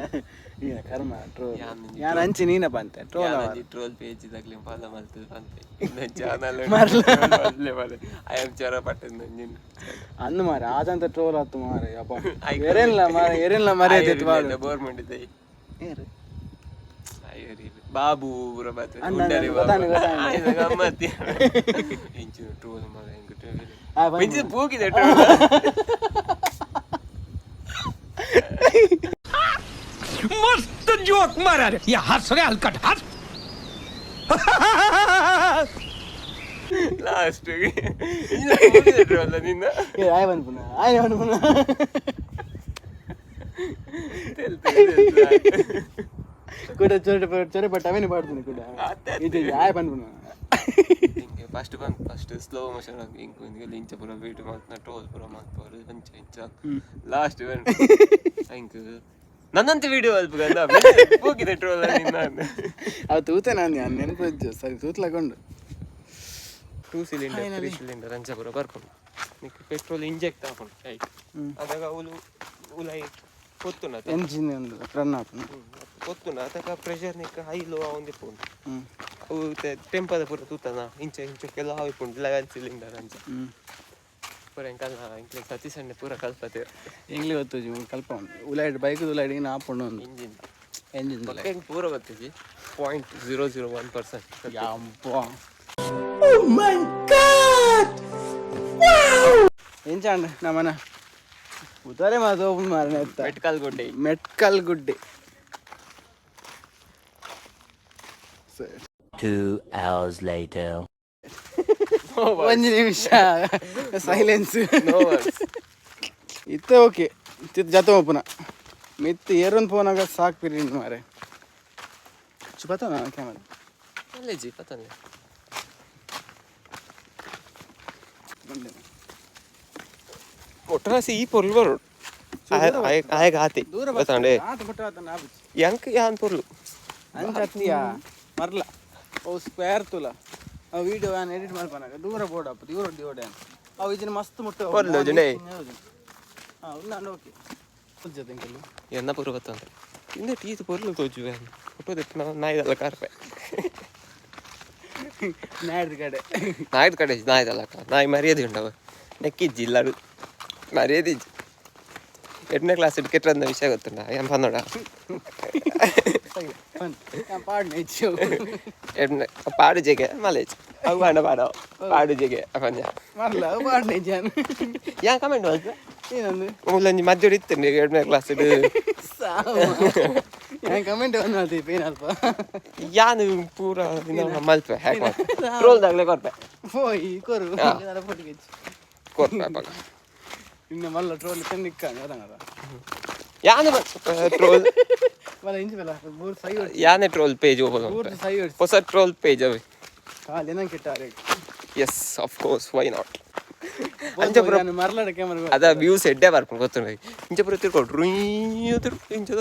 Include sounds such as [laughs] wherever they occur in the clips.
[laughs] ಈಗ ಕರ್ಮ ಟ್ರೋಲ್ ಯಾರು ಹಂಚಿ ನೀನ ಬಂತೆ ಟ್ರೋಲ್ ಟ್ರೋಲ್ ಪೇಜ್ ಇದಾಗ್ಲಿ ಫಾಲೋ ಮಾಡ್ತದೆ ಬಂತೆ ಇನ್ನ ಚಾನಲ್ ಐ ಆಮ್ ಚರ ಪಟ್ಟೆ ನಂಜಿನ ಅಂದು ಮಾರೆ ಆದಂತ ಟ್ರೋಲ್ ಆತು ಮಾರೆ ಅಪ್ಪ ಆಯ್ತು. ಎರೆಲ್ಲ ಮಾರೆ ಎರೆಲ್ಲ ಮರ್ಯಾದೆ ಬಾಡು ಗೋರ್ಮೆಂಟ್ ಇದೆ. ಏರು? ಬಾಬು ಪೂರ ಬರ್ತದೆ ಅಣ್ಣ, ಉಂಡರಿ ಅಣ್ಣ, ಬಾಬು. ಗೊತ್ತಾನೆ, ಗೊತ್ತಾನೆ. ಗಮ್ಮತ್ತಿ ಇಂಚಿನ ಟ್ರೋಲ್ ಮಗ ಹೆಂಗ್ ಟ್ರೋಲ್. ಪೂಗಿದೆ ಟ್ರೋಲ್ जोक मारा रे या हंस रे हलकट हंस ಲಾಸ್ಟ್ ಪೂಗಿದೆ ಟ್ರೋಲ್ ನಿನ್ನ ಏ, ಆಯ್ ಬಂದ್ ಪುನಃ ಆಯ್ ಬಂದ್ ಪುನಃ ಕೂಡ ಚೊರೆ ಚೊರೆ ಪಟ್ಟ ಅವೇನು ಪಾಡ್ತೀನಿ ಕೂಡ ಅತ್ತೆ, ಇದು ಆಯ್ ಬಂದ್ ಪುನಃ ಹಿಂಗೆ ಫಸ್ಟ್ ಬಂದು ಫಸ್ಟ್ ಸ್ಲೋ ಮೋಷನ್ ಆಗಿ ಹಿಂಗೆ ಹಿಂಗೆ ಇಂಚ ಪೂರ ವೇಟ್ ಮಾಡ್ತಾನೆ ಟೋಲ್ ಪೂರ ಮಾಡ್ತಾರೆ ಇಂಚ ಇಂಚ ಲಾಸ್ಟ್ ಬಂದು ಹಿಂಗೆ ನನ್ನಂತ ವಿಡಿಯೋ ಅಲ್ಪ ಗಂಧ ಹೋಗಿದೆ ಟ್ರೋಲ್ ನಿನ್ನ ಅವು ತೂತೆ ನಾನು ನಾನು ನೆನಪು ಇದ್ದು ಸರಿ ತೂತ್ಲಕೊಂಡು ಟೂ ಸಿಲಿಂಡರ್ ತ್ರೀ ಸಿಲಿಂಡರ್ ಅಂಚ ಪೂರ ಬರ್ಕೊಂಡು. ನಿಕ್ಕೆ ಪೆಟ್ರೋಲ್ ಇಂಜೆಕ್ಟ್ ಹಾಕೊಂಡು ರೈಟ್ ಹ್ಮ್. ಅದಾಗ ಅವಳು ಉಲಾಯಿ ಕೊತ್ತುನ ಎಂಜಿನ್ ಒಂದು ರನ್ ಆಪುನ ಕೊತ್ತುನ ಅದಕ್ಕೆ ಪ್ರೆಷರ್ ನಿಕ್ಕ ಹೈ ಲೋ ಅವಂದಿ ಪೋನ್ ಹ್ಞೂ ಅವು ಟೆಂಪದ ಪೂರ ತೂತನ. ಇಂಚ ಇಂಚಕ್ಕೆಲ್ಲ ಹಾಯ್ಕೊಂಡು ಲೆವೆಲ್ ಸಿಲಿಂಡರ್ ಅಂಚ. ಹ್ಞೂ ಪೂರ ಹೆಂಕಲ್ಲ ಇಂಕ್ಲೆ ಸತಿ ಸಣ್ಣ ಪೂರ ಕಲ್ಪತೆ ಎಂಗ್ಲಿ ಗೊತ್ತು ಜೀವ ಕಲ್ಪ ಉಂಟು ಉಲಾಯ್ಡ್ ಬೈಕ್ ಉಲಾಯ್ಡ್ ನಾ ಆಪುಂಡು ಒಂದು ಇಂಜಿನ್ ಎಂಜಿನ್ ಹೆಂಗೆ ಪೂರ ಗೊತ್ತಿಜಿ point zero zero one percent ಯಪ್ಪ ಎಂಚಾಂಡ್ ನಮ್ಮನ ಉತ್ತಾರೆ ಮಾತು ಓಪನ್ ಮಾರನೆ ಎತ್ತ ಮೆಟ್ಕಲ್ ಗುಡ್ಡೆ ಮೆಟ್ಕಲ್ ಗುಡ್ಡೆ ಸರಿ Two hours later. ಒಂದು ನಿಮಿಷ. [laughs] ಸೈಲೆನ್ಸ್ ಇತ್ತೆ ಓಕೆ. ಇತ್ತಿತ್ತು ಜತ ಓಪನ. ಮಿತ್ ಏರೊಂದು ಫೋನಾಗ ಸಾಕು ಪಿರಿ ಮಾರೆ ಚುಪತ ಕ್ಯಾಮರಾ ಅಲ್ಲೇ ಜಿ ಪತನೆ ಒಟ್ಟರಾಸಿ ಈ ಪೊರ್ಲು ಬರು. ಆಯಗ ನಾ ಬಿಚ್ಚು ಯಂಕ್ ಯಾನ್ ಪೊರ್ಲು ಅಂಚತ್ತಿಯ ಮರ್ಲ ಓ ಸ್ಕ್ವೇರ್ ತುಲ. ವಿಡಿಯೋ ನಾನು ಎಡಿಟ್ ಮಾಡ್ಕೊನಾಗ ದೂರ ಬೋರ್ಡ್ ಅಪ್ಪ ದೂರ ಡಿಯೋಡೆ ಅವು ಇದನ್ನ ಮಸ್ತ್ ಮುಟ್ಟ ಬರ್ಲಿ ಜುಂಡೆ. ಹಾಂ ನಾನು ಓಕೆ ಜೊತೆ ಕೆಲವು ಎನ್ನ ಪೂರ ಗೊತ್ತಂತ ಇಂದ ಟೀತ್ ಪೊರ್ಲು ತೋಜುವೆ ಫೋಟೋ ತೆತ್ತು ನಾಯ್ದಲ್ಲ ಕಾರ್ಪೆ ನಾಡ್ದು ಕಡೆ. ನಾಯ್ದ ಕಡೆ ನಾಯ್ದಲ್ಲ ಅಕ್ಕ ನಾಯಿ ಮರ್ಯಾದೆ ಉಂಡವ ನೆಕ್ಕಿಜ್ಜಿ ಇಲ್ಲಾಡು ಮರ್ಯಾದೆ ಇಜ್ಜಿ. ಎಂಟನೇ ಕ್ಲಾಸ್ ಕೆಟ್ಟಂದ ವಿಷಯ ಏನ್ ಪಾಡ್ನೆ ಹೆಚ್ಚು ಎಂಟನೇ ಪಾಡು ಜೆಗೆ ಮಲೇಜ್ ಅವು ಬಾಂಡ ಪಾಡ ಪಾಡು ಜೆಗೆ ಪಂಜ ಮರ್ಲ ಪಾಡ್ನೆ ಜಾನ್ ಯಾ ಕಮೆಂಟ್ ಮಾಡ್ತ ಏನಂದು ಮೂಲಂಜಿ ಮಧ್ಯ ಇತ್ತೇನೆ ಎರಡನೇ ಕ್ಲಾಸ್ ನಾನು ಕಮೆಂಟ್ ಒಂದು ಮಾಡ್ತೀವಿ ಏನಲ್ಪ ಯಾನು ಪೂರ ಮಲ್ಪೆ ಹ್ಯಾಕ್ ಮಾಡ್ತೆ ಟ್ರೋಲ್ದಾಗಲೇ ಕೊರ್ಪೆ ಹೋಯ್ ಕೊರು ಹಾ. ಫೋಟಿಗೆ ಕೊರ್ಪೆ ಪಗ ಇನ್ನು ಮಲ್ಲ ಟ್ರೋಲ್ ತಂದಿಕ್ಕ ಅದಂಗದ ಯಾನೆ ಟ್ರೋಲ್ ಯಾನೆ ಟ್ರೋಲ್ ಪೇಜ್ ಓಪನ್ ಮೂರು ಸೈ ಹೊಡ್ಸಿ ಹೊಸ ಟ್ರೋಲ್ ಪೇಜ್ ಅವೆ ಕಾಲು ಏನಂಗೆ ಕೆಟ್ಟಾರೆ yes of course why not Anjapura ಮರಲಾಡ ಕ್ಯಾಮರಾ ಅದ ವ್ಯೂಸ್ ಎಡ್ಡೆ ಬರ್ಕೊಂಡು ಗೊತ್ತು ಇಂಚಪುರ ತಿರ್ಕೊಂಡು ರುಯ್ಯದ್ರು ಇಂಚದ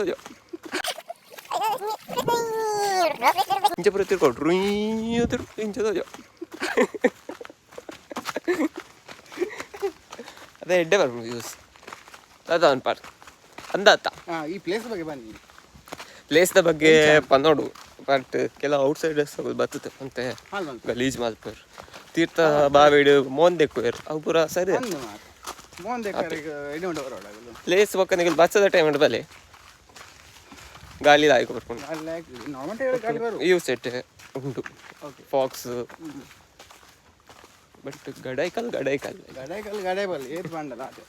ಇಂಚಪುರ ತಿರ್ಕೊಂಡು ರುಯ್ಯದ್ರು ಇಂಚದ ಅದೇ ಎಡ್ಡೆ ಬರ್ಕೊಂಡು ವ್ಯೂಸ್ ಅದ ಒಂದು ಪಾರ್ಟ್ ಅಂದಾತ ಈ ಪ್ಲೇಸ್ ಬಗ್ಗೆ ಬನ್ನಿ ಪ್ಲೇಸ್ದ ಬಗ್ಗೆ ಪನ್ನೋಡು ಬಟ್ ಕೆಲವು ಔಟ್ಸೈಡರ್ಸ್ ಬರ್ತದೆ ಅಂತೆ. ಗಲೀಜ್ ಮಾಲ್ಪರ್. ತೀರ್ಥ ಬಾವಿಡು ಮೋಂದೆಕ್ಕುವೇರ್ ಅವು ಪೂರ ಸರಿ ಪ್ಲೇಸ್ ಪಕ್ಕ ಬಸ್ಸದ ಟೈಮ್ ಬಲೆ ಆಯ್ಕೆ ಲಾಯ್ಕ ಬರ್ಕೊಂಡು. ಯು ಇವು ಸೆಟ್ ಉಂಟು. ಫಾಕ್ಸ್ ಬಟ್ ಗಡೈಕಲ್ ಗಡೈಕಲ್. ಗಡೈಕಲ್ ಗಡೈ ಬಲ್ಲಿ ಏತ್ ಬಂಡಲ್ಲ ಅದೇ.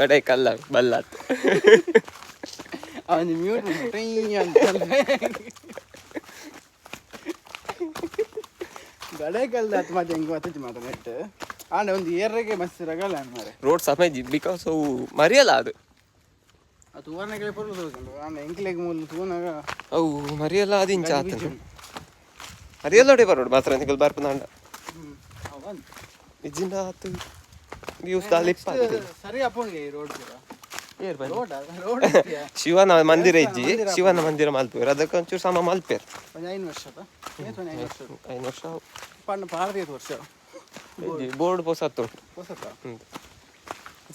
ಗಡೈಕಲ್ಲ ಬಲ್ಲಾತ್ [laughs] ಅವನು ಮ್ಯೂಟ್ ಟ್ರೈ ಅಂತ ಗಡೆ ಕಲ್ದ ಹತ್ತು ಮತ್ತೆ ಹೆಂಗೆ ಹತ್ತಿತ್ತು ಮಾತು ನೆಟ್ ಆಂಡ ಒಂದು ಏರ್ರೆಗೆ ಮಸ್ತ್ ರಗಲ್ಲ ಮಾರೆ ರೋಡ್ ಸಮಯ ಬಿಕಾಸ್ ಅವು ಮರಿಯಲ್ಲ ಅದು ಅದು ತೂವರ್ನೆಗೆ ಪೊರ್ಲು ಆಂಡ ಎಂಕ್ಲೆಗ್ ಮೂಲ ತೂನಾಗ ಅವು ಮರಿಯಲ್ಲ ಅದು ಇಂಚ ಆತನು ಮರಿಯಲ್ಲೋಡೆ ಬರೋಡು ಮಾತ್ರ ನಿಗಲ್ ಬರ್ಪನಾಂಡ ಅವನ್ ಇಜ್ಜಿಂದ ಆತು ಯೂಸ್ ಸರಿ ಅಪ್ಪನಿಗೆ ಈ ರೋಡ್ ಕೂಡ [laughs] ಶಿವನ ಮಂದಿರ ಇಜ್ಜಿ ಶಿವನ ಮಂದಿರ ಮಲ್ಪೇರ್ ಅದಕ್ಕೆ ಒಂಚೂರು ಸಮ ಮಲ್ಪೇರ್ ಐದು ವರ್ಷ ಐದು ವರ್ಷ? ಐದು ವರ್ಷ. ಬೋರ್ಡ್ ಹೊಸತ್ತು ಉಂಟು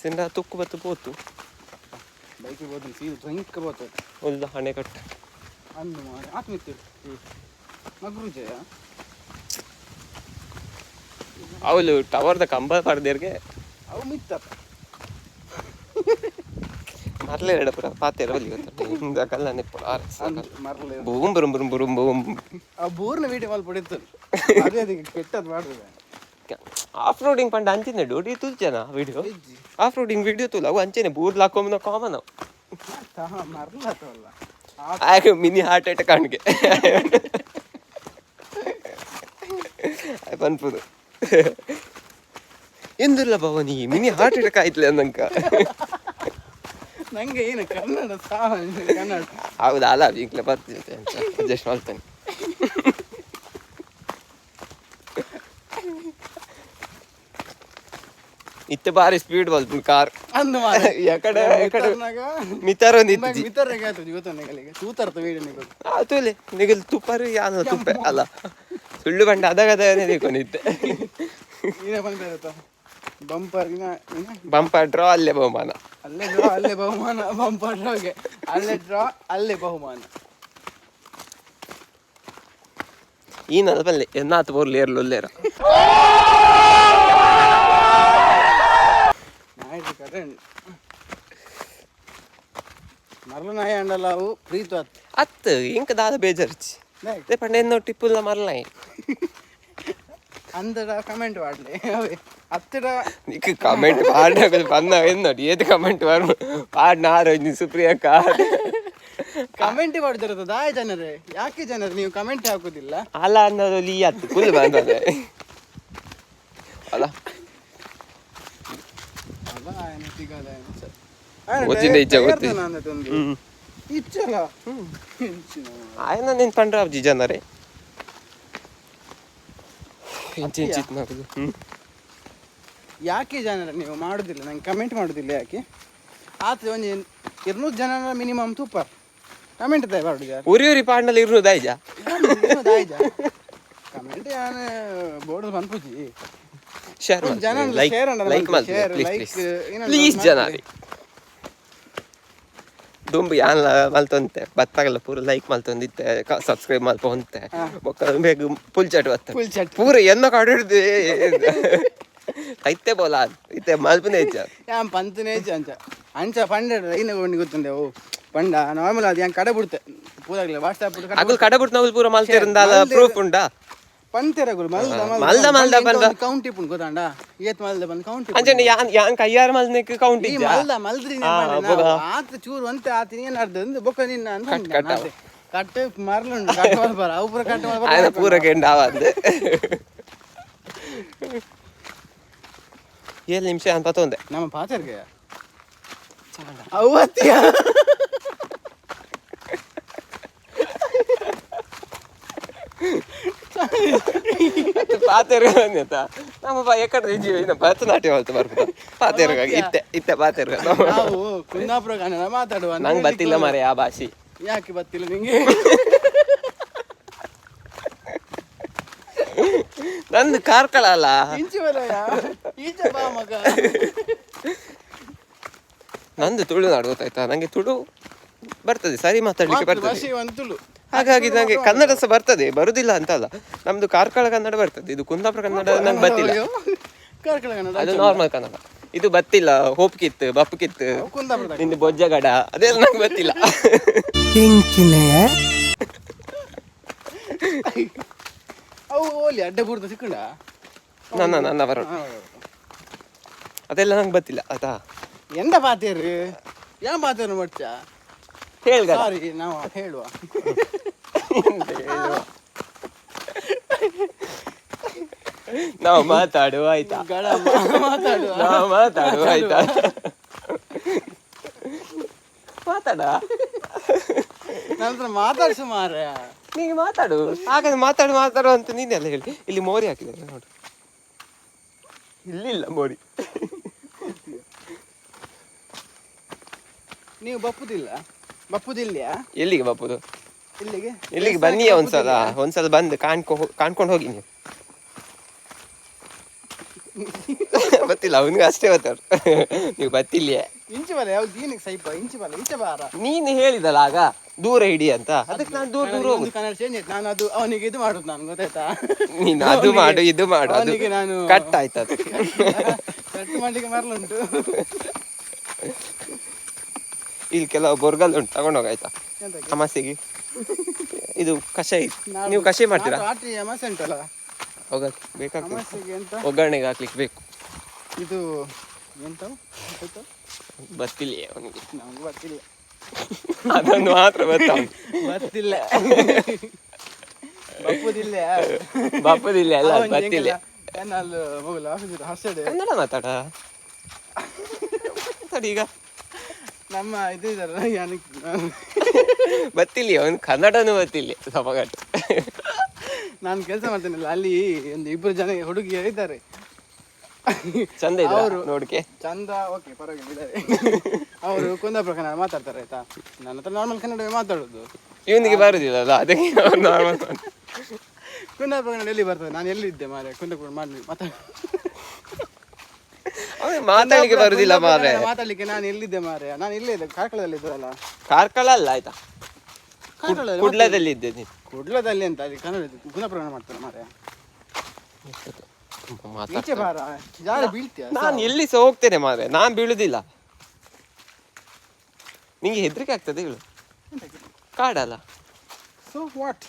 ಸಿಂದ ತುಕ್ಕು ಬತ್ತು ಪೋತು. ಬೈಕ್ ಹೋದ್ರೆ ಸೀದಾ ಭಯಂಕರ ಬೋತು ಒಂದು ಹಣೆ ಕಟ್ಟ. ಅಂದು ಮಾರೆ ಆತ್ಮಿತ್ತು ಮಗ್ರುಜಯ ಅವಳು ಟವರ್ದ ಕಂಬ ಪಡೆದೇರ್ಗೆ ಅವು ಮಿತ್ತ ಮರಲೇ ಎರಡ ಪುರ ಪಾತೆ ಬಲಿ ಗೊತ್ತ? ಕಲ್ಲ ಪುರ ಬೂಂ ಮರಲೆ ಬೂಮ್ ಬರುಮ್ ಬರುಮ್ ಬರುಮ್ ಬೂಮ್ ಆ ಬೋರ್ನ ವೀಡಿಯೋ ಮಾಡಿ ಪಡಿತು ಅದೇ ಅದಕ್ಕೆ ಕೆಟ್ಟದ್ದು ಮಾಡಿದ್ರೆ ಆಫ್ ರೋಡಿಂಗ್ ಪಂಡ ಅಂಚಿನ ಡೋಡಿ ತುಲ್ಚನ ವಿಡಿಯೋ ಆಫ್ ರೋಡಿಂಗ್ ವಿಡಿಯೋ ತುಲ ಅವು ಅಂಚೆನೆ ಬೂರ್ ಲಾಕೊಂಬ ಕಾಮನ್ ಅವು. ತಹ ಮರಲ ಅಥವಾ ಆಗ ಮಿನಿ ಹಾರ್ಟ್ ಅಟ್ಯಾಕ್ ಕಾಣ್ಗೆ. ಪನ್ಪುದು ಎಂದಿಲ್ಲ ಭವನಿ ಮಿನಿ ಹಾರ್ಟ್ ಅಟ್ಯಾಕ್ ಆಯ್ತಲ್ಲ ಅನ್ನಂಕ ನಂಗೆ ಏನು ಕನ್ನಡ ಸಾಮಾನ್ಯ ಕನ್ನಡ. ಹೌದಾ? ಅಲ್ಲ ಈಗಲೇ ಬರ್ತೀನಿ ಅಡ್ಜಸ್ಟ್ ಮಾಡ್ತೇನೆ. ಇತ್ತೆ ಬಾರಿ ಸ್ಪೀಡ್ ಬಲ್ತು ಕಾರ್ ಅಂದು ಯಾಕಡೆ ಯಾಕಡೆ ಮಿತರ ಮಿತಾರ ಮಿತರ ಆಯ್ತು ಇವತ್ತು ನಿಗಲಿಗೆ ತೂತರ್ತ ವೀಡಿಯೋ ಆ ಆತುಲೆ ನಿಗಲ್ ತುಪ್ಪರು ಯಾನ ತುಪ್ಪೆ ಅಲ್ಲ. ಸುಳ್ಳು ಬಂಡ ಅದಾಗದೇ ನಿಂತೆ ಏನೇ ಬಂದ ಬಂಪರ್ ಬಂಪರ್ ಡ್ರಾ ಅಲ್ಲೇ ಬಹುಮಾನ. ಅಲ್ಲೇ ಡ್ರಾ ಅಲ್ಲೇ ಬಹುಮಾನ ಬಂಪರ್ ಡ್ರಾಗೆ ಅಲ್ಲೇ ಡ್ರಾ ಅಲ್ಲೇ ಬಹುಮಾನ. ಈ ಎನ್ನಾತು ಬೋರ್ಲಿ ಏರ್ಲು ಒಲ್ಲೇರ ನಾಯಿ ಕಡೆ ಮರಳು ನಾಯಿ ಅಂಡಲ್ಲ ಅವು ಪ್ರೀತು ಅತ್ ಅತ್ತು ಇಂಕ ದಾದ ಬೇಜಾರ್ಚಿ ದೇ ಪಂಡ ಎನ್ನೋ ಟಿಪ್ಪುಲ್ಲ ಮರಲಾಯಿ ಅಂದಡ ಕಮೆಂಟ್ ಮಾಡ್ಲಿ ಅವೇ ಹತ್ತಿರ నీకు కమెంట్ పాడిన పన్న ఏందండి ఏది కమెంట్ వరం పాడినారు సుప్రియాక ಕಮೆಂಟ್ ಮಾಡ್ತಿರೋದು ದಾಯ ಜನರೇ ಯಾಕೆ ಜನರು ನೀವು ಕಮೆಂಟ್ ಹಾಕುದಿಲ್ಲ అలా అన్నది లీ అత్తు కుల్ బందదే అలా ಅಲ್ಲ ఆయన ಸಿಗಲ್ಲ ఆయన ಸರ್. వచ్చింది ఆయన ఇచ్చా ತಯಾರ್ದ ಗೊತ್ತಿ ನಾನು ಅದೊಂದು. ಇಚ್ಚಲ್ಲ ಹೆಂಚಿನ. ఆయన నేను పండ్రాబ్ జిజన్నరే ಇಂಚಿ ಇಂಚಿತ್ నాకు ಯಾಕೆ ಜನರ ನೀವು ಮಾಡುದಿಲ್ಲ? ನಂಗೆ ಕಮೆಂಟ್ ಮಾಡುದಿಲ್ಲ ಯಾಕೆ? ಆತ ಒಂದು ಇರ್ನೂರು ಜನ ಮಿನಿಮಮ್ ಸೂಪರ್ ಕಮೆಂಟ್ ಉರಿ ಮಾಡುದು ಯಾರು? ಊರಿ ಊರಿ ಪಾಂಡಲ್ ಇರು ದೈಜ ಕಮೆಂಟ್ ಯಾನು ಬೋರ್ಡ್ ಬಂದ್ಪುಜಿ ಶೇರ್ ಜನ like like please like, please ಏನಾದ್ರು ಪ್ಲೀಸ್ ಮಾಡ್ತೀವಿ. ಜನರಿ ದುಂಬು ಯಾನ್ ಮಲ್ತೊಂತೆ. ಬತ್ತಾಗಲ್ಲ ಪೂರ ಲೈಕ್ ಮಲ್ತೊಂದಿತ್ತೆ ಸಬ್ಸ್ಕ್ರೈಬ್ ಮಲ್ಪೊಂತೆ. ಬೊಕ್ಕ ಬೇಗ ಫುಲ್ ಚಟ್ ಬತ್ತ. Full chat. ಪೂರ ಎನ್ನ ಕಾಡಿಡ್ದು. ಐತೆ ಬೋಲ ಇತ್ತೆ ಮಲ್ಪನೆ ಇಚ್ಚ ಯಾಂ ಪಂತನೇ ಅಂಚ. ಅಂಚ ಪಂಡ ಇನ್ನು ಕೊಂಡು ಗೊತ್ತುಂಡೆ ಓ ಪಂಡ. ನಾರ್ಮಲ್ ಅದು ಯಾನ್ ಕಡೆ ಬಿಡ್ತೆ ಪೂರಾಗ್ಲಿ ವಾಟ್ಸಾಪ್ ಅಗುಲ್ ಕಡೆ ಬಿಡ್ತು ನಾವು ಪೂರ ಮಲ್ತಿರಂದಾಲ ಮಲ್ದೆ- ಪ್ರೂಫ್ ಉಂಡಾ? ಕೌಂಟಿ ಪುಣ್ ಏತ್ ಮಲ್ದ ಕೌಂಟಿ ಅಂಜನೆ ಯಾನ್ ಯಾನ್ ಕೈಯಾರ ಮಲ್ದನೆಕ್ ಕೌಂಟಿ ಈ ಮಲ್ದ ಮಲ್ದ್ರಿ ಆತ ಚೂರು ಅಂತ ಆತ ಏನ್ ಬೊಕ್ಕ ನಿನ್ನ ಅಂತ ಕಟ್ ಮರ್ಲುಂಡು ಕಟ್ ಅವು ಪೂರ ಕಟ್ ಮಲ್ಬಾರ ಆಯ್ನ ಪೂರ ಕೆಂಡ ಆವಾದ ಏಳು ನಿಮಿಷ ಅಂತ ತೊಂದೆ. ನಮ್ಮ ಪಾಚರ್ಗೆ ಪಾತೆರ್ಗ ಬಂದಿತ್ತ ನಮ್ಮ ಯಾಕಂದ್ರೆ ಎಕಡೆ ಜೀವ ಇನ್ನು ಭರತನಾಟ್ಯ ಹೊಲ್ತು ಬರ್ಬೋದು ಪಾತೆರ್ಗಾಗಿ ಇತ್ತೆ ಇತ್ತೆ ಪಾತೆರ್ಗ. ನಾವು ಕುಂದಾಪುರ ಕನ್ನಡ ಮಾತಾಡುವ. ಅಂತ ನಂಗೆ ಬತ್ತಿಲ್ಲ ಮಾರೆ ಆ ಭಾಷೆ. ಯಾಕೆ ಬತ್ತಿಲ್ಲ ನಿಂಗೆ? ನಂದು ಕಾರ್ಕಳ ಅಲ್ಲ. ನಂದು ತುಳುನಾಡು ಗೊತ್ತಾಯ್ತಾ? ನಂಗೆ ತುಳು ಬರ್ತದೆ ಸರಿ ಮಾತಾಡ್ಲಿಕ್ಕೆ ಬರ್ತದೆ. ತುಳು. ಹಾಗಾಗಿ ನನಗೆ ಕನ್ನಡ ಸಹ ಬರ್ತದೆ ಬರುದಿಲ್ಲ ಅಂತ ಅಲ್ಲ ನಮ್ದು ಕಾರ್ಕಳ ಕನ್ನಡ ಬರ್ತದೆ ಇದು ಕುಂದಾಪುರ ಕನ್ನಡ ನಂಗೆ ಬತ್ತಿಲ್ಲ. ಕಾರ್ಕಳ ಕನ್ನಡ ಅದು ನಾರ್ಮಲ್ ಕನ್ನಡ. ಇದು ಬತ್ತಿಲ್ಲ ಹೋಪ್ ಕಿತ್ ಬಪ್ ಕಿತ್ ನಿಂದು ಬೊಜ್ಜಗಡ ಅದೆಲ್ಲ ನಂಗೆ ಬತ್ತಿಲ್ಲ. ಅವು ಓಲಿ ಅಡ್ಡ ಬುರ್ದ ಸಿಕ್ಕಂಡ ನನ್ನ ನನ್ನ ಬರೋ ಅದೆಲ್ಲ ನಂಗೆ ಬತ್ತಿಲ್ಲ ಆಯ್ತಾ? ಎಂತ ಪಾತೇರು ಏನ್ ಪಾತೇರು ಮಡ್ಚ ಸಾರಿ ನಾವು ಹೇಳುವ. ನಾವು ಮಾತಾಡುವ ಆಯ್ತಾ? ಮಾ- ಮಾತಾಡುವ. ನಾವು ಮಾತಾಡುವ ಆಯ್ತಾ? ಮಾತಾಡ. ನಂತರ ಮಾತಾಡಿಸು ಮಾರ ನೀನು ಮಾತಾಡು. ಹಾಗಾದ್ರೆ ಮಾತಾಡು ಮಾತಾಡು ಅಂತ ನೀನೆಲ್ಲ ಹೇಳಿ. ಇಲ್ಲಿ ಮೋರಿ ಹಾಕಿದ್ದಾರೆ ನೋಡು. ಇಲ್ಲಿಲ್ಲ ಮೋರಿ. ನೀವು ಬಪ್ಪುದಿಲ್ಲ? ಬಪ್ಪುದಿಲ್ಯಾ ಎಲ್ಲಿಗೆ ಬಪ್ಪುದು ಇಲ್ಲಿಗೆ? ಇಲ್ಲಿಗೆ ಬನ್ನಿ ಒಂದ್ಸಲ ಒಂದ್ಸಲ ಬಂದು ಕಾಣ್ಕೊ ಕಾಣ್ಕೊಂಡು ಹೋಗಿ ನೀವು. [laughs] ಗೊತ್ತಿಲ್ಲ ಅವನಿಗೆ ಅಷ್ಟೇ ಗೊತ್ತಾರು ನೀವು ಬತ್ತಿಲ್ಲಿಯೇ. ಇಂಚು ಮಲೆ ಯಾವ್ದು ದೀನಿಗೆ ಸೈಪ? ಇಂಚು ಬಲ ಇಂಚು ಬಾರ ನೀನು ಹೇಳಿದಲ್ಲ ಆಗ ದೂರ ಹಿಡಿ ಅಂತ. ಅದಕ್ಕೆ ನಾನು ದೂರ ದೂರ ಹೋಗುದು. ಕನ್ನಡ ಚೇಂಜ್ ಆಯ್ತು. ನಾನು ಅದು ಅವನಿಗೆ ಇದು ಮಾಡುದು ನಾನು ಗೊತ್ತಾಯ್ತಾ? ನೀನು ಅದು ಮಾಡು ಇದು ಮಾಡು ಅದು ಅವನಿಗೆ ನಾನು ಕಟ್ ಆಯ್ತು ಅದು [laughs] ಕಟ್ ಮಾಡ್ಲಿಕ್ಕೆ ಮರಲುಂಟು. [laughs] ಇಲ್ಲಿ ಕೆಲವು ಬೊರ್ಗಲ್ ಉಂಟು ತಗೊಂಡೋಗಾಯ್ತಾ ಆಯ್ತಾ? ಸಮಸ್ಯೆಗೆ [laughs] ಇದು ಕಷಾಯ. ನೀವು ಕಷಾಯ ಮಾಡ್ತೀರಾ? ಹೋಗಕ್ಕೆ ಬೇಕಾಗ್ತದೆ. ಅಮಾಸೆಗೆ ಒಗ್ಗರಣೆಗೆ ಹಾಕ್ಲಿಕ್ಕೆ ಬೇಕು. ಇದು ಎಂತ? ಬರ್ತಿಲ್ಲ ಅವನಿಗೆ. ನಮ್ಗೆ ಅದನ್ನು ಮಾತ್ರ ಬರ್ತಾ ಬರ್ತಿಲ್ಲ. [laughs] ಬಪ್ಪದಿಲ್ಲ. ಬಪ್ಪದಿಲ್ಲ ಅಲ್ಲ ಬರ್ತಿಲ್ಲ. ಕನ್ನಡ ಮಾತಾಡ. ಮಾತಾಡಿ ಈಗ. ನಮ್ಮ ಇದು ಇದಲ್ಲ ಯಾನಿಕ್ ಬತ್ತಿಲ್ಲ ಅವನು ಕನ್ನಡನೂ ಬತ್ತಿಲ್ಲ ಸಪಗಟ್ಟು ನಾನು ಕೆಲಸ ಮಾಡ್ತೇನಲ್ಲ ಅಲ್ಲಿ ಒಂದು ಇಬ್ಬರು ಜನ ಹುಡುಗಿಯರು ಇದ್ದಾರೆ. ಚಂದ ಇದೆ ನೋಡಿಕೆ ನೋಡ್ಕೆ? ಚಂದ ಓಕೆ ಪರವಾಗಿಲ್ಲ ಇದ್ದಾರೆ. ಅವರು ಕುಂದಾಪುರ ಕನ್ನಡ ಮಾತಾಡ್ತಾರೆ ಆಯ್ತಾ? ನನ್ನ ಹತ್ರ ನಾರ್ಮಲ್ ಕನ್ನಡವೇ ಮಾತಾಡೋದು. ಇವನಿಗೆ ಬರುದಿಲ್ಲಲ್ಲ ಅದಕ್ಕೆ ನಾರ್ಮಲ್ ಕುಂದಾಪುರ ಕನ್ನಡ ಎಲ್ಲಿ ಬರ್ತದೆ? ನಾನು ಎಲ್ಲಿದ್ದೆ ಮಾರೆ ಕುಂದಾಪುರ ಮಾಡಿ ಮಾತಾಡ. ಅವನಿಗೆ ಮಾತಾಡ್ಲಿಕ್ಕೆ ಬರುದಿಲ್ಲ ಮಾರೆ ಮಾತಾಡ್ಲಿಕ್ಕೆ ನಾನು ಎಲ್ಲಿದ್ದೆ ಮಾರೆ ನಾನು ಇಲ್ಲೇ ಇದ್ದೆ ಕಾರ್ಕಳದಲ್ಲಿ ಇದ್ದಲ್ಲ ಕಾರ್ಕಳ ಅಲ್ಲ ಆಯ್ತಾ? ಕಾರ್ಕಳದಲ್ಲಿ ಕುಡ್ಲದಲ್ಲಿ ಇದ್ದೆ ನೀನು. ಕುಡ್ಲದಲ್ಲಿ ಅಂತ ಅಲ್ಲಿ ಕನ್ನಡ. ಕುಂದಾಪುರ ಮಾಡ್ತಾರೆ ಮಾರೆ ಈಚೆ. ಬಾರ ಬೀಳ್ತೀಯ? ನಾನು ಎಲ್ಲಿ ಸಹ ಹೋಗ್ತೇನೆ ಮಾರೆ ನಾನ್ ಬೀಳುದಿಲ್ಲ. ನಿಂಗೆ ಹೆದರಿಕೆ ಆಗ್ತದೆ ಹೇಳು. ಕಾಡಲ್ಲ. ಸೊ ವಾಟ್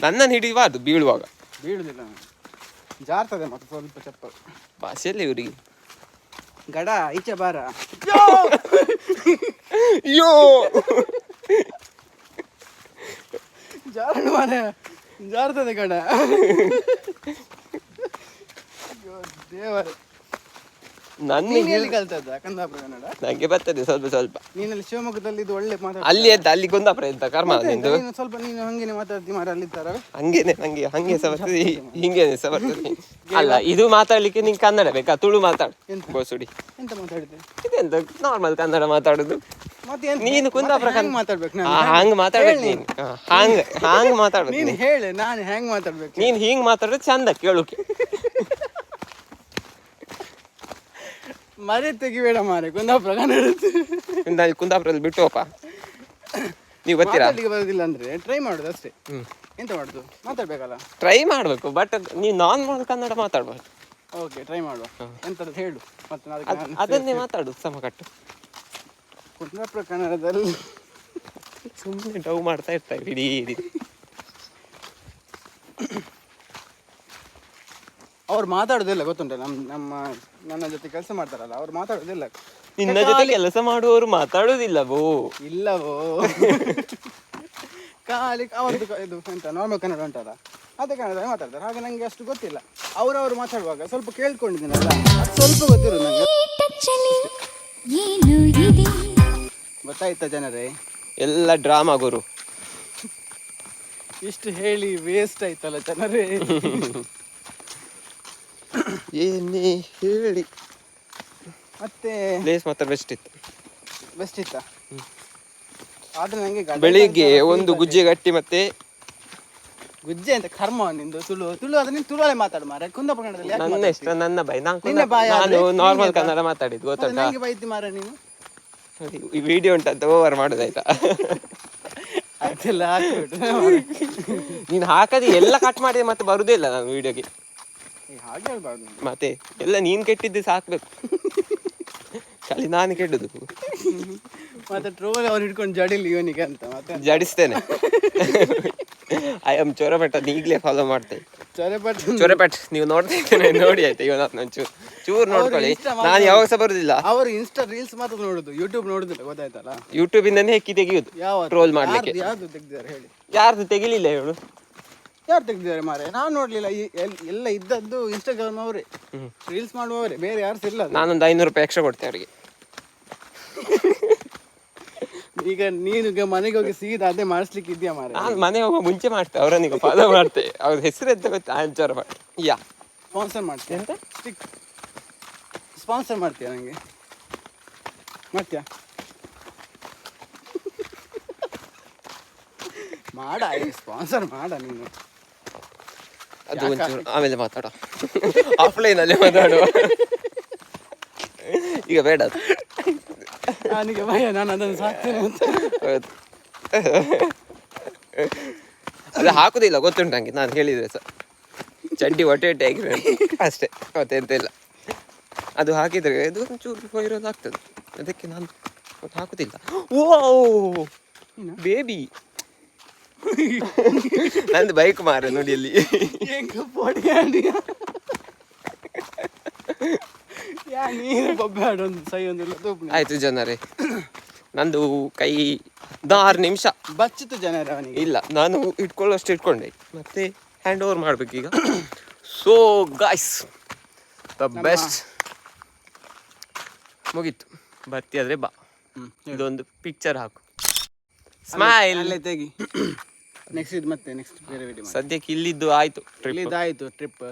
ನನ್ನನ್ನು ಅದು ಬೀಳುವಾಗ. ಬೀಳುದಿಲ್ಲ. ಜಾರ್ತದೆ ಮತ್ತೆ ಸ್ವಲ್ಪ ಚಪ್ಪಲ್. ಭಾಷೆಯಲ್ಲಿ ಇವರಿಗೆ. ಗಡ ಈಚೆ ಬಾರ. ಅಯ್ಯೋ ಜಾರಣ ಮಾರೆ ಜಾರ್ತದೆ ಗಡ. ಅಯ್ಯೋ ದೇವರೇ. ನನ್ನ ನೀನ್ ಎಲ್ಲಿ ಕಲ್ತದ್ದ? ಕನ್ನಡ? ನಂಗೆ ಬರ್ತದೆ ಸ್ವಲ್ಪ ಸ್ವಲ್ಪ. ನೀನಲ್ಲಿ ಶಿವಮೊಗ್ಗದಲ್ಲಿ ಇದು ಒಳ್ಳೆ ಮಾತಾಡ ಅಲ್ಲಿ ಅಂತ ಅಲ್ಲಿ ಕುಂದಾಪುರ ಎಂತ ಕರ್ಮ ನಿಂದು? ನೀನು ಸ್ವಲ್ಪ ನೀನು ಹಂಗೇನೆ ಮಾತಾಡ್ತಿ ಮಾರ ಅಲ್ಲಿದ್ದಾರ? ಹಂಗೇನೆ ನಂಗೆ ಹಂಗೆ ಸಹ ಬರ್ತದೆ ಹಿಂಗೇನೆ ಸಹ ಬರ್ತದೆ. [laughs] ಅಲ್ಲ ಇದು ಮಾತಾಡ್ಲಿಕ್ಕೆ ನಿಂಗೆ ಕನ್ನಡ ಬೇಕಾ? ತುಳು ಮಾತಾಡು. ಎಂತ? ಗೋಸುಡಿ. ಎಂತ ಮಾತಾಡಿದೆ ಇದೆಂತ? ನಾರ್ಮಲ್ ಕನ್ನಡ ಮಾತಾಡುದು. ಮತ್ತೆ ಎಂತ? ನೀನು ಕುಂದಾಪುರ ಮತ್ತೆ ಹೆಂಗ್ ಮಾತಾಡ್ಬೇಕು ನಾನು? ಹಂಗ್ ಮಾತಾಡ್ಬೇಕು ನೀನು. ಹಂಗ್ ಹಂಗ್ ಮಾತಾಡ್ಬೇಕು ನೀನು ನೀನು. ಹೇಳು ನಾನು ಹೆಂಗ್ ಮಾತಾಡ್ಬೇಕು? ನೀನ್ ಹಿಂಗ್ ಮಾತಾಡಿದ್ರೆ ಚಂದ ಕೇಳುಕೆ ಮರೆ ತೆಗಿಬೇಡ ಮಾರೆ ಕುಂದಾಪುರ ಕನ್ನಡ ಕುಂದಾಪುರದಲ್ಲಿ ಕುಂದಾಪುರಲ್ಲಿ ಬಿಟ್ಟು ಹೋಪ ನೀವು ಬರ್ತೀರಾ? ಮಾತಾಡ್ಲಿಕ್ಕೆ ಬರೋದಿಲ್ಲ ಅಂದ್ರೆ ಟ್ರೈ ಮಾಡುದು ಅಷ್ಟೇ. ಎಂತ ಮಾಡುದು? ಮಾತಾಡ್ಬೇಕಲ್ಲ? ಟ್ರೈ ಮಾಡಬೇಕು ಬಟ್ ನೀವು ನಾರ್ಮಲ್ ಕನ್ನಡ ಮಾತಾಡ್ಬಾರ್ದು ಓಕೆ ಟ್ರೈ ಮಾಡುವ. ಎಂತದ್ದು ಹೇಳು ಮತ್ತೆ ನಾನು ಅದ್- ನಾನು ಅದನ್ನೇ ಮಾತಾಡು ಸಮಕಟ್ಟು ಕುಂದಾಪುರ ಕನ್ನಡದಲ್ಲಿ. ಸುಮ್ಮನೆ ಡವ್ ಮಾಡ್ತಾ ಇರ್ತಾರೆ ಇಡೀ ಇಡೀ ಅವ್ರು ಮಾತಾಡೋದಿಲ್ಲ ಗೊತ್ತುಂಟ? ನಮ್ಮ ನಮ್ಮ ನನ್ನ ಜೊತೆ ಕೆಲಸ ಮಾಡ್ತಾರಲ್ಲ ಅವ್ರು ಮಾತಾಡೋದಿಲ್ಲ. ನಿನ್ನ ಜೊತೆ ಕೆಲಸ ಮಾಡುವವರು ಮಾತಾಡುವುದಿಲ್ಲವೋ ಇಲ್ಲವೋ? ಖಾಲಿ ಅವ್ರದ್ದು ಕ- ಇದು ಎಂತ ನಾರ್ಮಲ್ ಕನ್ನಡ ಉಂಟಲ್ಲ? ಅದೇ ಕನ್ನಡ ಮಾತಾಡ್ತಾರೆ ಹಾಗೆ ನನಗೆ ಅಷ್ಟು ಗೊತ್ತಿಲ್ಲ. ಅವರವರು ಮಾತಾಡುವಾಗ ಸ್ವಲ್ಪ ಕೇಳ್ಕೊಂಡಿದ್ದೀನಲ್ಲ ಸ್ವಲ್ಪ ಗೊತ್ತಿರೋ ನನಗೆ ಗೊತ್ತಾಯ್ತಾ ಜನರೇ? ಎಲ್ಲ ಡ್ರಾಮಾ ಗುರು. ಇಷ್ಟು ಹೇಳಿ ವೇಸ್ಟ್ ಆಯ್ತಲ್ಲ ಜನರೇ. [laughs] [coughs] ಏನೇ ಹೇಳಿ. ಮತ್ತೆ ಪ್ಲೇಸ್ ಮಾತ್ರ ಬೆಸ್ಟ್ ಇತ್ತು. ಬೆಸ್ಟ್ ಇತ್ತಾ? ಆದ್ರೆ ನನಗೆ ಬೆಳಿಗ್ಗೆ ಒಂದು ಗುಜ್ಜೆ ಗಟ್ಟಿ ಮತ್ತೆ ಗುಜ್ಜೆ ಅಂತ ಕರ್ಮ ನಿಂದು ತುಳು. ತುಳು ಅದ ನೀನು ತುಳುವಲ್ಲೇ ಮಾತಾಡು ಮಾರೆ ಕುಂದಪಗಣದಲ್ಲಿ ಯಾಕೆ ನನ್ನ ಇಷ್ಟ ನನ್ನ ಬಾಯಿ ನಾನು ನಿನ್ನ ಬಾಯಿ ನಾನು ಆದ್ರೆ ನಾರ್ಮಲ್. ಕನ್ನಡ ಮಾತಾಡಿದ್ದು ಗೊತ್ತಾ ನನಗೆ ಬೈತಿ ಮಾರ ನೀನು? ಈ ವಿಡಿಯೋ ಉಂಟಂತ ಓವರ್ ಮಾಡುದಾಯ್ತಾ? ಅದೆಲ್ಲ ಹಾಕ್ಬಿಟ್ಟು. [laughs] ನೀನು ಹಾಕದೆ ಎಲ್ಲ ಕಟ್ ಮಾಡಿದೆ ಮತ್ತೆ ಬರುದೇ ಇಲ್ಲ ನಾನು ವಿಡಿಯೋಗೆ ಹಾಗೆ ಹೇಳ್ಬಾರ್ದು ಮತ್ತೆ ಎಲ್ಲ ನೀನ್ ಕೆಟ್ಟಿದ್ದು ಸಾಕ್ಬೇಕು. ಖಾಲಿ ನಾನು ಕೆಟ್ಟದು ಮತ್ತೆ ಟ್ರೋಲ್ ಅವ್ರು ಹಿಡ್ಕೊಂಡು ಜಡಿಲಿ ಇವನಿಗೆ ಅಂತ ಮತ್ತೆ. ಜಡಿಸ್ತೇನೆ. ಐ ಆಮ್ ಚೊರಪೆಟ್ಟ ಈಗಲೇ ಫಾಲೋ ಮಾಡ್ತೇನೆ ಚೊರೆಪಟ್ಟು ಚೊರಪೆಟ್ ನೀವು ನೋಡ್ತಾ ಇದ್ದೇನೆ ನೋಡಿ ಆಯ್ತಾ ಇವನ ಚೂರು ಚೂರು ನೋಡ್ಕೊಳ್ಳಿ. ನಾನು ಯಾವಾಗ ಸಹ ಬರುದಿಲ್ಲ. ಅವರು ಇನ್ಸ್ಟಾ ರೀಲ್ಸ್ ಮಾತ್ರ ನೋಡುದು ಯೂಟ್ಯೂಬ್ ನೋಡುದಿಲ್ಲ ಗೊತ್ತಾಯ್ತಲ್ಲ? ಯೂಟ್ಯೂಬ್ ಇಂದನೇ ಹೆಕ್ಕಿ ತೆಗೆಯುದು ಯಾವ ಟ್ರೋಲ್ ಮಾಡ್ಲಿಕ್ಕೆ. ಯಾವ್ದು ತೆಗ್ದಿದ್ದಾರೆ ಹೇಳಿ? ಯಾರ್ದು ತೆಗಿಲಿಲ್ಲ ಹೇಳು ಯಾರು ತೆಗ್ದಿದ್ದಾರೆ ಮಾರೆ? ನಾನು ನೋಡ್ಲಿಲ್ಲ. ಈ ಎಲ್- ಎಲ್ಲ ಇದ್ದದ್ದು ಇನ್ಸ್ಟಾಗ್ರಾಮ್ ಅವರೇ. ರೀಲ್ಸ್ ಮಾಡುವವರೇ. ಬೇರೆ ಯಾರು ಇಲ್ಲ ಅದು. ನಾನೊಂದು ಐನೂರು ರೂಪಾಯಿ ಎಕ್ಸ್ಟ್ರಾ ಕೊಡ್ತೇನೆ ಅವರಿಗೆ. ಈಗ ನೀನು ಈಗ ಮನೆಗೆ ಹೋಗಿ ಸೀದಾ ಅದೇ ಮಾಡಿಸ್ಲಿಕ್ಕೆ ಇದೆಯಾ ಮಾರೆ? ನಾನು ಮನೆ ಹೋಗೋ ಮುಂಚೆ ಮಾಡ್ತೆ ಅವರನ್ನೀಗ ಫಾಲೋ ಮಾಡ್ತೆ. ಅವ್ರ ಹೆಸರು ಎಂತ ಗೊತ್ತಾ? ಐ ಮಾಡಿ ಯಾ. ಸ್ಪಾನ್ಸರ್ ಮಾಡ್ತೀಯ? ಅಂತ ಸ್ಟಿಕ್ ಸ್ಪಾನ್ಸರ್ ಮಾಡ್ತೀಯ ನನಗೆ ಮಾಡ್ತೀಯಾ? ಮಾಡ ಸ್ಪಾನ್ಸರ್ ಮಾಡ ನೀನು. ಅದು ಒಂಚೂರು ಆಮೇಲೆ ಮಾತಾಡೋ. ಅಲ್ಲಿ ಮಾತಾಡುವ. ಈಗ ಬೇಡ ಅದು. ನನಗೆ ಭಯ ನಾನು ಅದನ್ನು ಸಾಕ್ತೇನೆ ಅಂತ. ಹೌದು. ಅದು ಹಾಕುದಿಲ್ಲ ಗೊತ್ತುಂಟು ನಂಗೆ ನಾನು ಹೇಳಿದ್ರೆ ಸಹ. ಚಡ್ಡಿ ಹೊಟ್ಟೆ ಹೊಟ್ಟೆ ಆಗಿರೋ ಅಷ್ಟೇ ಮತ್ತೆಂತ ಇಲ್ಲ ಅದು ಹಾಕಿದ್ರೆ ಅದು ಒಂಚೂರು ವೈರಲ್ ಆಗ್ತದೆ ಅದಕ್ಕೆ ನಾನು ಹಾಕುದಿಲ್ಲ. ಓ ಬೇಬಿ [laughs] ನಂದು ಬೈಕ್ ಮಾರ ನೋಡಿ ಅಲ್ಲಿ ಆಯ್ತು ಜನರೇ ನಂದು ಕೈ ಆರು ನಿಮಿಷ. ಬಚ್ಚಿತು ಜನರ ಅವನಿಗೆ. ಇಲ್ಲ ನಾನು ಇಟ್ಕೊಳ್ಳೋಷ್ಟು ಇಟ್ಕೊಂಡೆ. ಮತ್ತೆ ಹ್ಯಾಂಡ್ ಓವರ್ ಮಾಡ್ಬೇಕೀಗ. ಸೊ ಗಾಯ್ಸ್ ದ ಬೆಸ್ಟ್ ಮುಗೀತು. ಬರ್ತಿ ಆದ್ರೆ ಬಾ. ಇದೊಂದು ಪಿಕ್ಚರ್ ಹಾಕು. ಸ್ಮೈಲ್ ಅಲ್ಲೇ ತೆಗಿ. [clears throat] ನೆಕ್ಸ್ಟ್ ಇದು ಮತ್ತೆ ನೆಕ್ಸ್ಟ್ ಬೇರೆ ವಿಡಿಯೋ ಸದ್ಯಕ್ಕೆ ಇಲ್ಲಿದ್ದು ಆಯ್ತು ಟ್ರಿಪ್ ಇದಾಯ್ತು ಟ್ರಿಪ್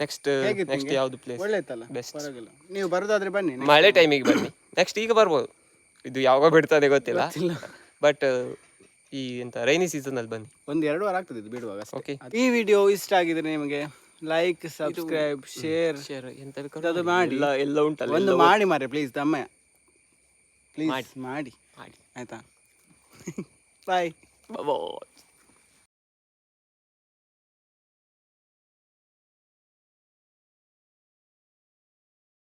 ನೆಕ್ಸ್ಟ್ ನೆಕ್ಸ್ಟ್? ಯಾವ್ದು ಪ್ಲೇಸ್ ಒಳ್ಳೆತಲ್ಲ ಬೆಸ್ಟ್ ಪರವಾಗಿಲ್ಲ. ನೀವು ಬರೋದಾದ್ರೆ ಬನ್ನಿ ಮಳೆ ಟೈಮಿಗೆ ಬನ್ನಿ. ನೆಕ್ಸ್ಟ್ ಈಗ ಬರ್ಬೋದು. ಇದು ಯಾವಾಗ ಬಿಡ್ತದೆ ಗೊತ್ತಿಲ್ಲ. ಬಟ್ ಈ ಎಂತ ರೈನಿ ಸೀಸನ್ ಅಲ್ಲಿ ಬನ್ನಿ. ಒಂದು ಎರಡು ವಾರ ಆಗ್ತದೆ ಇದು ಬಿಡುವಾಗ ಓಕೆ ಈ ವಿಡಿಯೋ ಇಷ್ಟ ಆಗಿದ್ರೆ ನಿಮಗೆ ಲೈಕ್ ಸಬ್ಸ್ಕ್ರೈಬ್ ಶೇರ್ ಶೇರ್ ಎಂತ ಅದು ಮಾಡಿ. ಎಲ್ಲ ಎಲ್ಲ ಉಂಟಲ್ಲ ಒಂದು ಮಾಡಿ ಮಾರೆ ಪ್ಲೀಸ್ ತಮ್ಮ. ಪ್ಲೀಸ್ ಮಾಡಿ. ಮಾಡಿ. ಆಯ್ತಾ? ಬಾಯ್ [laughs] bye.